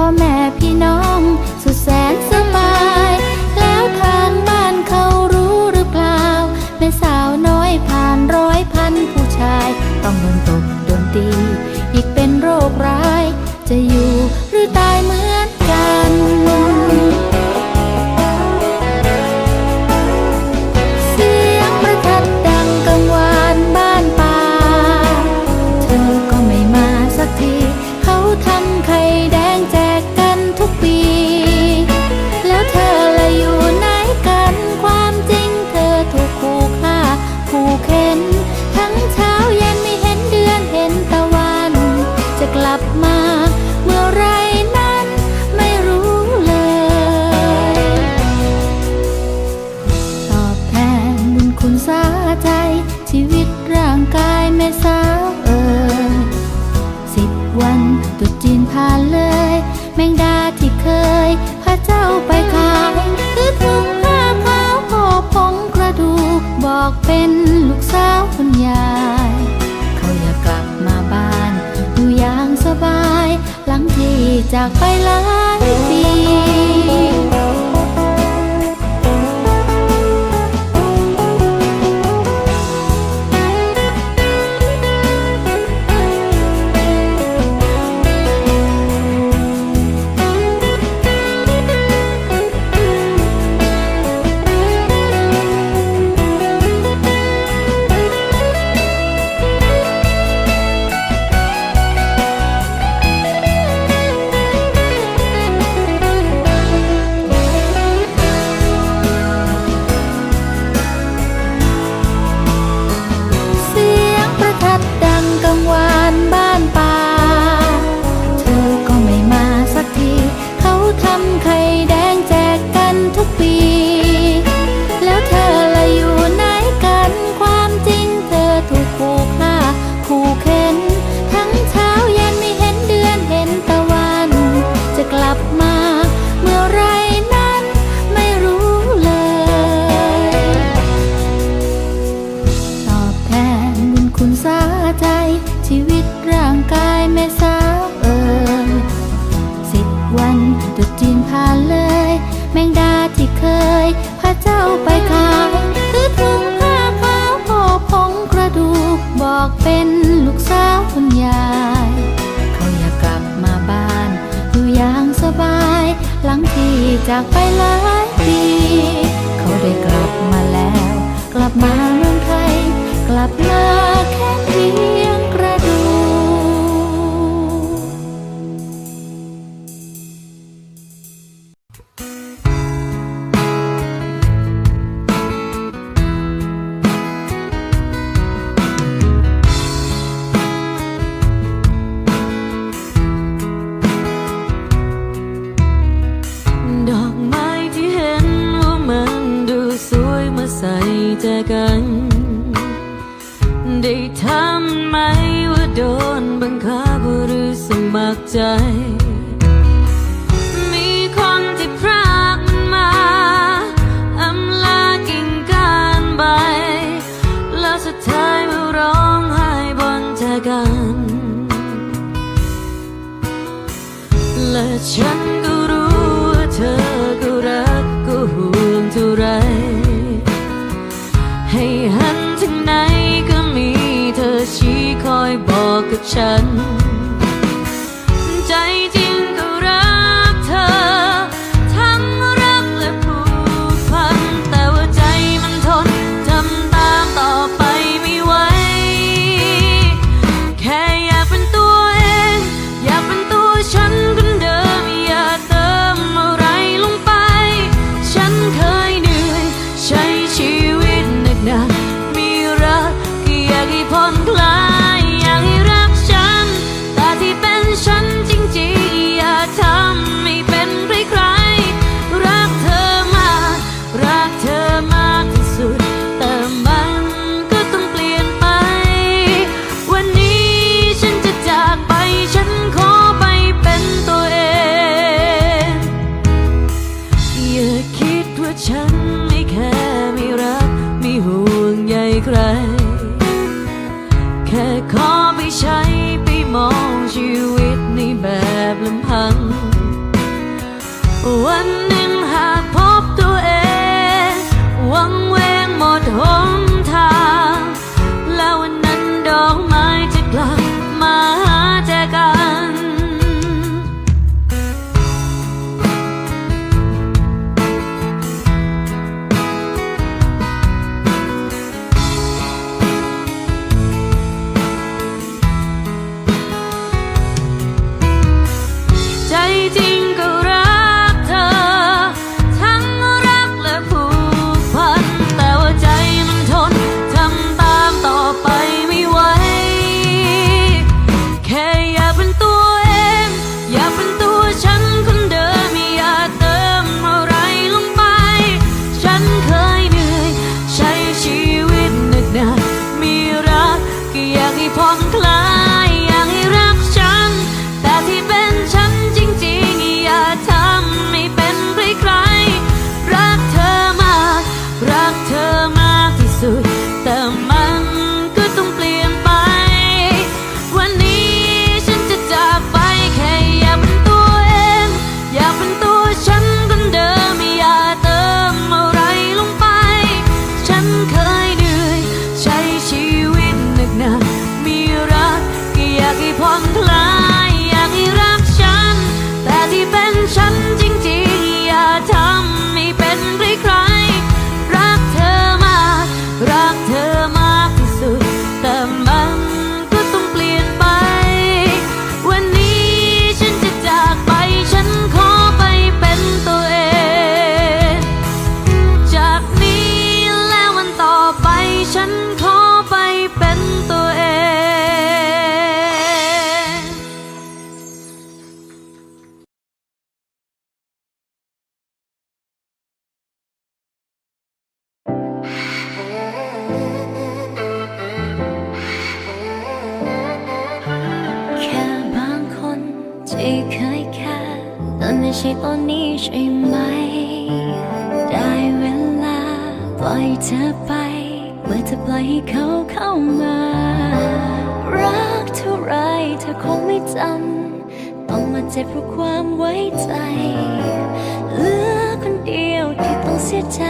พ่อแม่ จากไปหลายปี เขาได้กลับมาแล้ว กลับมาเมืองไทย กลับมาแค่ที กัน ได้ทำไหมว่าโดนบังคับหรือสมัครใจ อย่าคิดว่าฉันไม่แค่ไม่รัก ไม่ห่วงใยใคร แค่ขอไปใช้ไปมองชีวิตในแบบลำพัง วันหนึ่งหากพบตัวเอง วังเวงหมดหน อยเธอไป เมื่อเธอปล่อยให้เขาเข้ามา รักเท่าไรเธอคงไม่จำต้องมาเจ็บเพราะความไว้ใจเหลือคนเดียวที่ต้องเสียใจ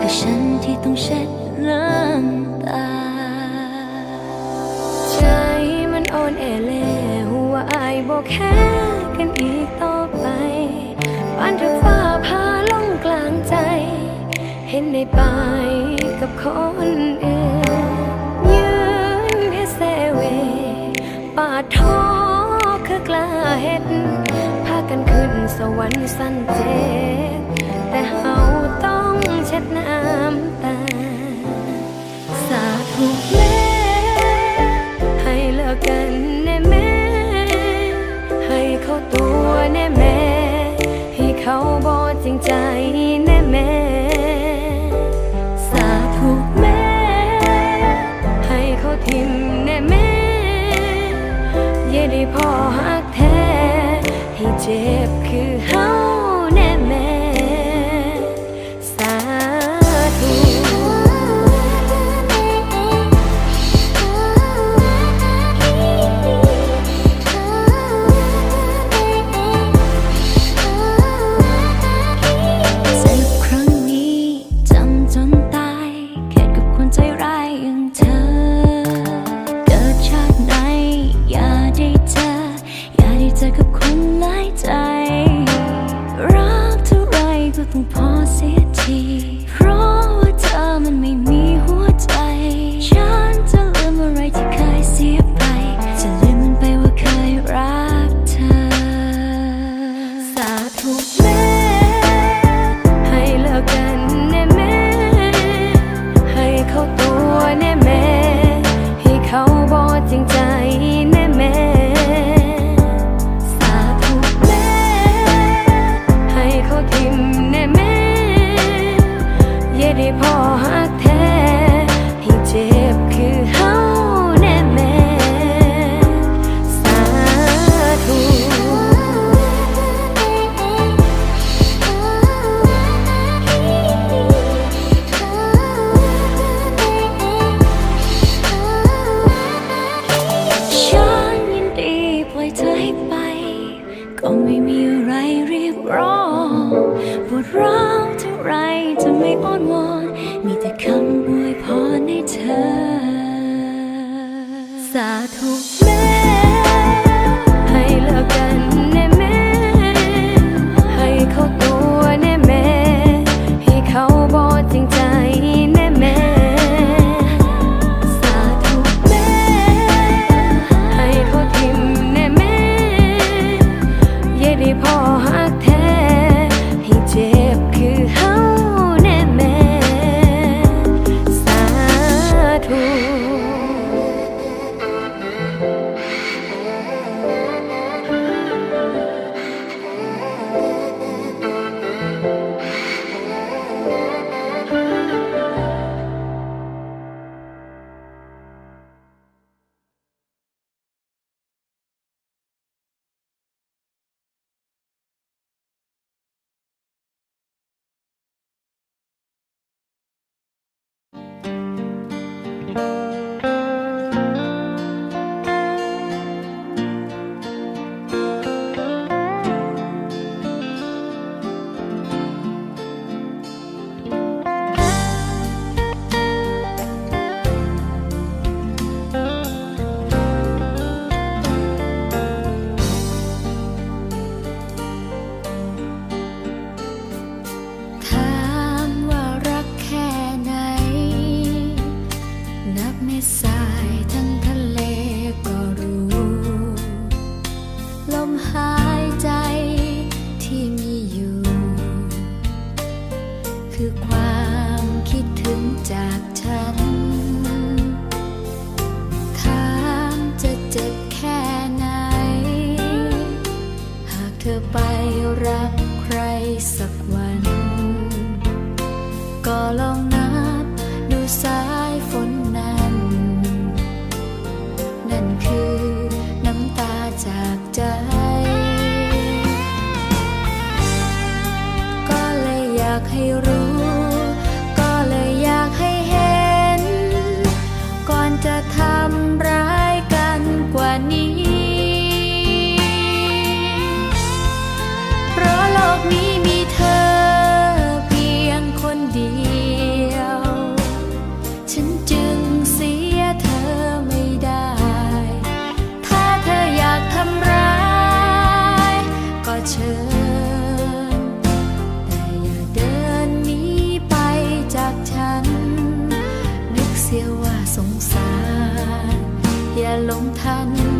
คือฉันที่ต้องเช็ดน้ำตา ใจมันอ่อนแอเล่หัวอายบอกแค่กันอีกต เห็นในไปกับคนอื่นยืนเอเซเวป่าท้อคือกล้าเห็ดพากันขึ้นสวรรค์สั้นเจ ลงทัน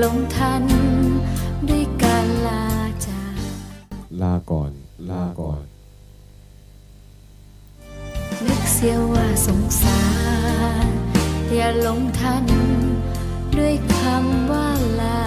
หลงทัน ด้วยการลาจากลาก่อน ลาก่อน นึกเสียว่าสงสาร อย่าลงทัน ด้วยคำว่าลา